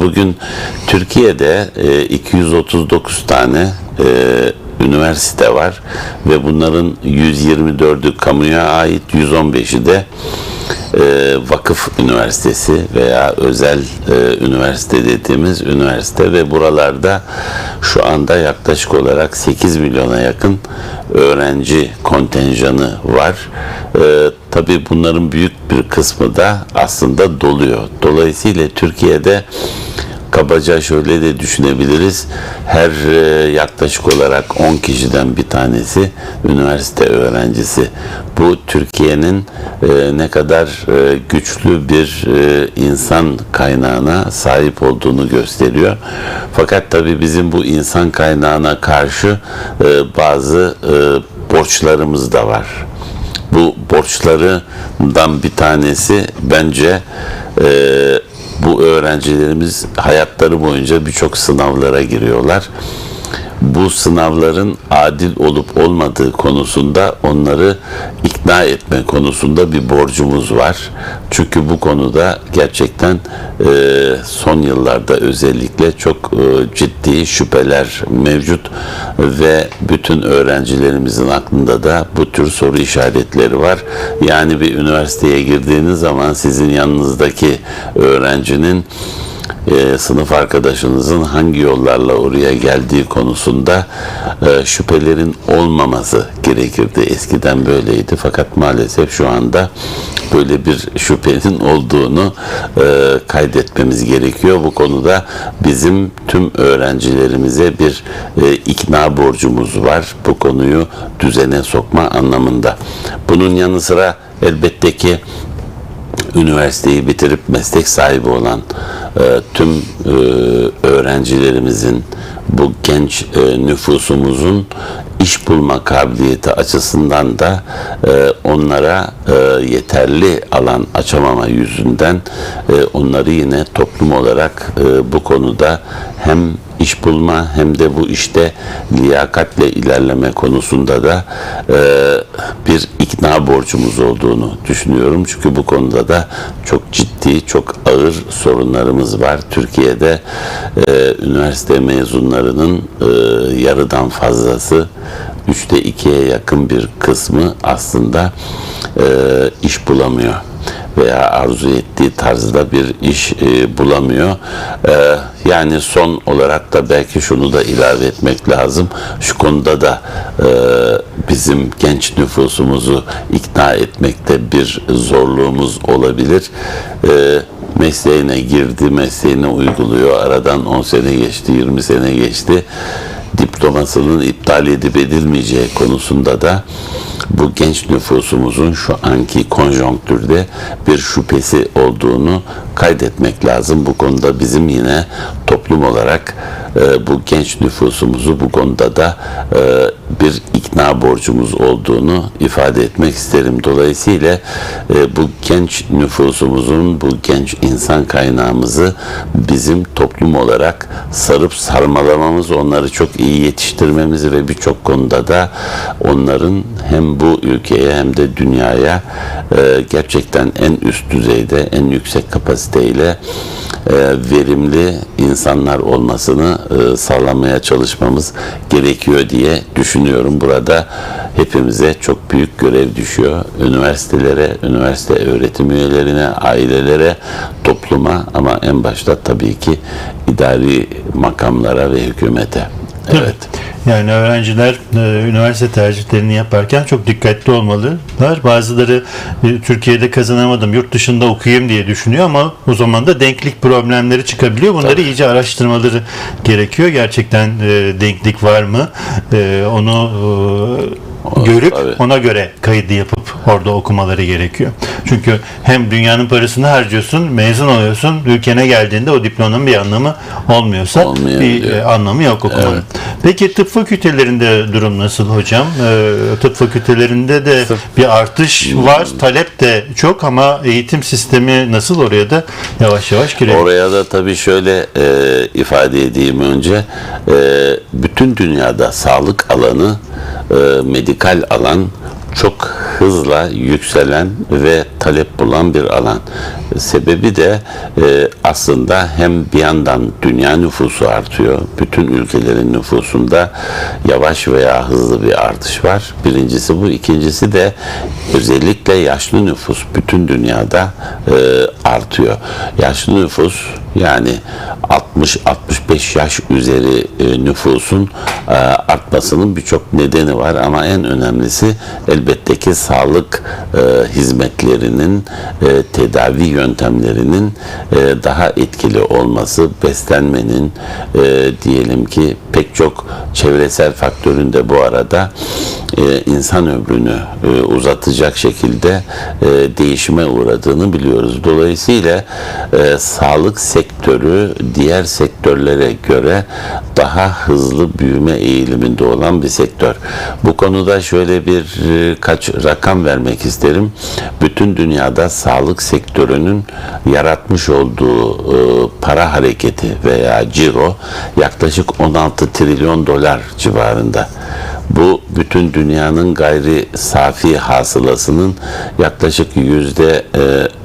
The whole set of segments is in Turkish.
Bugün Türkiye'de e, 239 tane e, üniversite var ve bunların 124'ü kamuya ait, 115'i de e, vakıf üniversitesi veya özel e, üniversite dediğimiz üniversite ve buralarda şu anda yaklaşık olarak 8 milyona yakın öğrenci kontenjanı var. E, tabii bunların büyük bir kısmı da aslında doluyor. Dolayısıyla Türkiye'de kabaca şöyle de düşünebiliriz. Her e, yaklaşık olarak 10 kişiden bir tanesi üniversite öğrencisi. Bu Türkiye'nin e, ne kadar e, güçlü bir insan kaynağına sahip olduğunu gösteriyor. Fakat tabii bizim bu insan kaynağına karşı bazı borçlarımız da var bu borçlarından bir tanesi bence e, bu öğrencilerimiz hayatları boyunca birçok sınavlara giriyorlar. Bu sınavların adil olup olmadığı konusunda onları ikna etme konusunda bir borcumuz var. Çünkü bu konuda gerçekten e, son yıllarda özellikle çok e, ciddi şüpheler mevcut ve bütün öğrencilerimizin aklında da bu tür soru işaretleri var. Yani bir üniversiteye girdiğiniz zaman sizin yanınızdaki öğrencinin e, sınıf arkadaşınızın hangi yollarla oraya geldiği konusunda e, şüphelerin olmaması gerekirdi. Eskiden böyleydi fakat maalesef şu anda böyle bir şüphenin olduğunu e, kaydetmemiz gerekiyor. Bu konuda bizim tüm öğrencilerimize bir e, ikna borcumuz var. Bu konuyu düzene sokma anlamında. Bunun yanı sıra elbette ki üniversiteyi bitirip meslek sahibi olan e, tüm e, öğrencilerimizin bu genç e, nüfusumuzun iş bulma kabiliyeti açısından da e, onlara e, yeterli alan açamama yüzünden e, onları yine toplum olarak e, bu konuda hem iş bulma hem de bu işte liyakatle ilerleme konusunda da e, bir ikna borcumuz olduğunu düşünüyorum. Çünkü bu konuda da çok ciddi, çok ağır sorunlarımız var. Türkiye'de e, üniversite mezunlarının e, yarıdan fazlası üçte ikiye yakın bir kısmı aslında e, iş bulamıyor veya arzu ettiği tarzda bir iş e, bulamıyor. E, yani son olarak da belki şunu da ilave etmek lazım. Şu konuda da e, bizim genç nüfusumuzu ikna etmekte bir zorluğumuz olabilir. E, mesleğine girdi, mesleğine uyguluyor. Aradan 10 sene geçti, 20 sene geçti diplomasının iptal edip edilmeyeceği konusunda da bu genç nüfusumuzun şu anki konjonktürde bir şüphesi olduğunu kaydetmek lazım. Bu konuda bizim yine toplum olarak e, bu genç nüfusumuzu bu konuda da e, bir ikna borcumuz olduğunu ifade etmek isterim. Dolayısıyla e, bu genç nüfusumuzun, bu genç insan kaynağımızı bizim toplum olarak sarıp sarmalamamız, onları çok iyi yetiştirmemiz ve birçok konuda da onların hem bu ülkeye hem de dünyaya e, gerçekten en üst düzeyde, en yüksek kapasiteyle e, verimli insanlar olmasını e, sağlamaya çalışmamız gerekiyor diye düşünüyorum. Burada hepimize çok büyük görev düşüyor. Üniversitelere, üniversite öğretim üyelerine, ailelere, topluma ama en başta tabii ki idari makamlara ve hükümete. Evet. Yani öğrenciler e, üniversite tercihlerini yaparken çok dikkatli olmalılar. Bazıları e, Türkiye'de kazanamadım, yurt dışında okuyayım diye düşünüyor ama o zaman da denklik problemleri çıkabiliyor. Bunları Tabii. iyice araştırmaları gerekiyor. Gerçekten e, denklik var mı? E, onu e, görüp tabii. ona göre kaydı yapıp orada okumaları gerekiyor. Çünkü hem dünyanın parasını harcıyorsun, mezun oluyorsun, ülkene geldiğinde o diplomanın bir anlamı olmuyorsa Olmuyor bir diyor. e, anlamı yok okumanın. Peki tıp fakültelerinde durum nasıl hocam? Ee, tıp fakültelerinde de bir artış var, talep de çok ama eğitim sistemi nasıl oraya da yavaş yavaş giriyor. Oraya da tabii şöyle e, ifade edeyim önce. E, bütün dünyada sağlık alanı, e, medikal alan çok hızla yükselen ve talep bulan bir alan. Sebebi de e, aslında hem bir yandan dünya nüfusu artıyor. Bütün ülkelerin nüfusunda yavaş veya hızlı bir artış var. Birincisi bu. ikincisi de özellikle yaşlı nüfus bütün dünyada e, artıyor. Yaşlı nüfus yani 60-65 yaş üzeri e, nüfusun e, artmasının birçok nedeni var ama en önemlisi elbette ki sağlık e, hizmetlerinin e, tedavi yöntemlerinin e, daha etkili olması, beslenmenin e, diyelim ki pek çok çevresel faktörün de bu arada e, insan ömrünü e, uzatacak şekilde e, değişime uğradığını biliyoruz. Dolayısıyla e, sağlık sektörü diğer sektörlere göre daha hızlı büyüme eğiliminde olan bir sektör. Bu konuda şöyle bir e, kaç rakam vermek isterim. Bütün dünyada sağlık sektörünün yaratmış olduğu e, para hareketi veya ciro yaklaşık 16 trilyon dolar civarında. Bu bütün dünyanın gayri safi hasılasının yaklaşık yüzde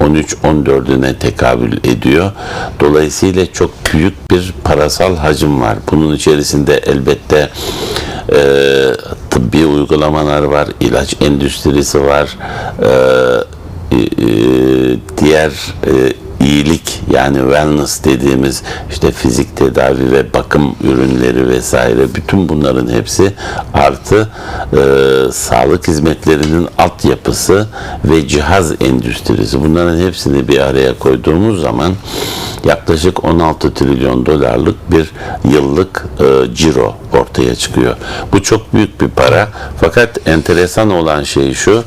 13-14'üne tekabül ediyor. Dolayısıyla çok büyük bir parasal hacim var. Bunun içerisinde elbette e, tıbbi uygulamalar var, ilaç endüstrisi var, e, e, diğer e, iyilik yani wellness dediğimiz işte fizik tedavi ve bakım ürünleri vesaire bütün bunların hepsi artı e, sağlık hizmetlerinin altyapısı ve cihaz endüstrisi. Bunların hepsini bir araya koyduğumuz zaman yaklaşık 16 trilyon dolarlık bir yıllık e, ciro ortaya çıkıyor. Bu çok büyük bir para fakat enteresan olan şey şu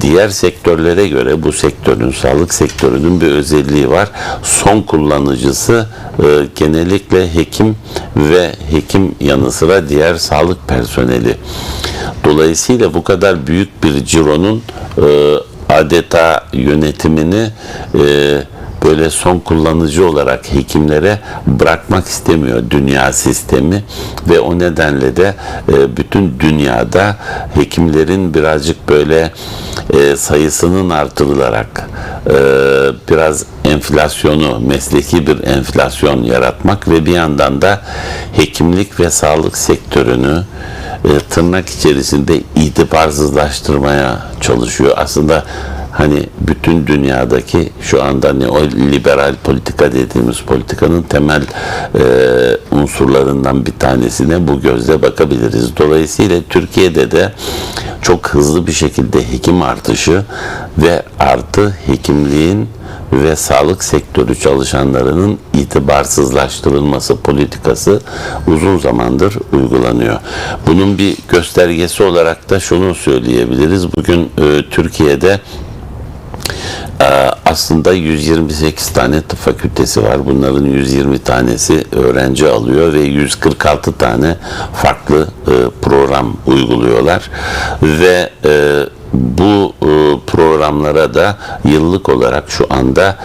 diğer sektörlere göre bu sektörün sağlık sektörünün bir özelliği var. Son kullanıcısı e, genellikle hekim ve hekim yanı sıra diğer sağlık personeli. Dolayısıyla bu kadar büyük bir cironun e, adeta yönetimini e, böyle son kullanıcı olarak hekimlere bırakmak istemiyor dünya sistemi ve o nedenle de e, bütün dünyada hekimlerin birazcık böyle e, sayısının artırılarak e, biraz enflasyonu, mesleki bir enflasyon yaratmak ve bir yandan da hekimlik ve sağlık sektörünü tırnak içerisinde itibarsızlaştırmaya çalışıyor. Aslında hani bütün dünyadaki şu anda ne o liberal politika dediğimiz politikanın temel e, unsurlarından bir tanesine bu gözle bakabiliriz. Dolayısıyla Türkiye'de de çok hızlı bir şekilde hekim artışı ve artı hekimliğin ve sağlık sektörü çalışanlarının itibarsızlaştırılması politikası uzun zamandır uygulanıyor. Bunun bir göstergesi olarak da şunu söyleyebiliriz. Bugün e, Türkiye'de ee, aslında 128 tane tıp fakültesi var. Bunların 120 tanesi öğrenci alıyor ve 146 tane farklı e, program uyguluyorlar ve e, bu e, programlara da yıllık olarak şu anda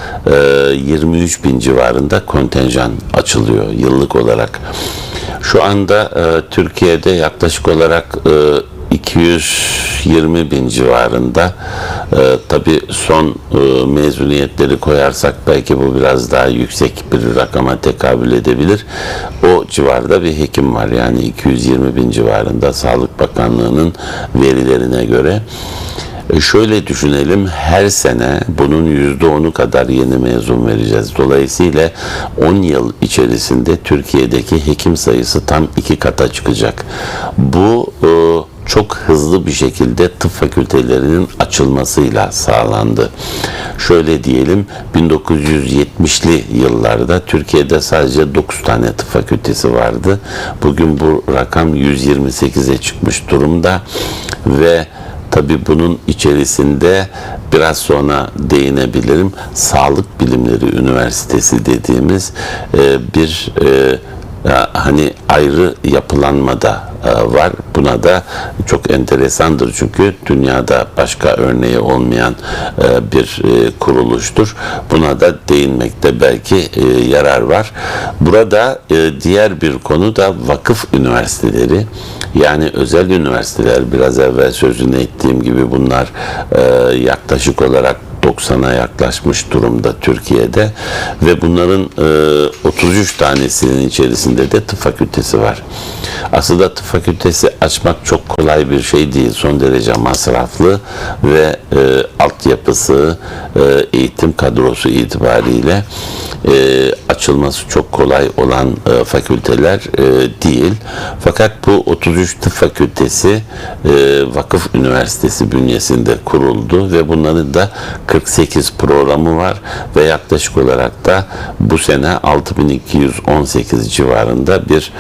23 bin civarında kontenjan açılıyor yıllık olarak. Şu anda Türkiye'de yaklaşık olarak 200 15-20 bin civarında. Ee, e, Tabi son e, mezuniyetleri koyarsak belki bu biraz daha yüksek bir rakama tekabül edebilir. O civarda bir hekim var yani 220 bin civarında Sağlık Bakanlığı'nın verilerine göre. E, şöyle düşünelim her sene bunun %10'u kadar yeni mezun vereceğiz. Dolayısıyla 10 yıl içerisinde Türkiye'deki hekim sayısı tam iki kata çıkacak. Bu e, hızlı bir şekilde tıp fakültelerinin açılmasıyla sağlandı. Şöyle diyelim 1970'li yıllarda Türkiye'de sadece 9 tane tıp fakültesi vardı. Bugün bu rakam 128'e çıkmış durumda ve Tabi bunun içerisinde biraz sonra değinebilirim. Sağlık Bilimleri Üniversitesi dediğimiz e, bir e, hani ayrı yapılanmada e, var. Buna da çok enteresandır çünkü dünyada başka örneği olmayan e, bir e, kuruluştur. Buna da değinmekte belki yarar var. Burada diğer bir konu da vakıf üniversiteleri. Yani özel üniversiteler biraz evvel sözünü ettiğim gibi bunlar yaklaşık olarak 90'a yaklaşmış durumda Türkiye'de ve bunların e, 33 tanesinin içerisinde de tıp fakültesi var. Aslında tıp fakültesi açmak çok kolay bir şey değil. Son derece masraflı ve e, altyapısı, e, eğitim kadrosu itibariyle e, açılması çok kolay olan e, fakülteler e, değil. Fakat bu 33 tıp fakültesi e, vakıf üniversitesi bünyesinde kuruldu ve bunların da 48 programı var ve yaklaşık olarak da bu sene 6218 civarında bir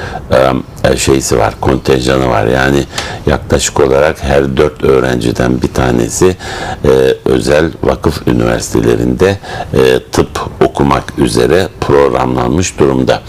e, şeysi var, kontenjanı var. Yani yaklaşık olarak her dört öğrenciden bir tanesi e, özel vakıf üniversitelerinde e, tıp okumak üzere programlanmış durumda.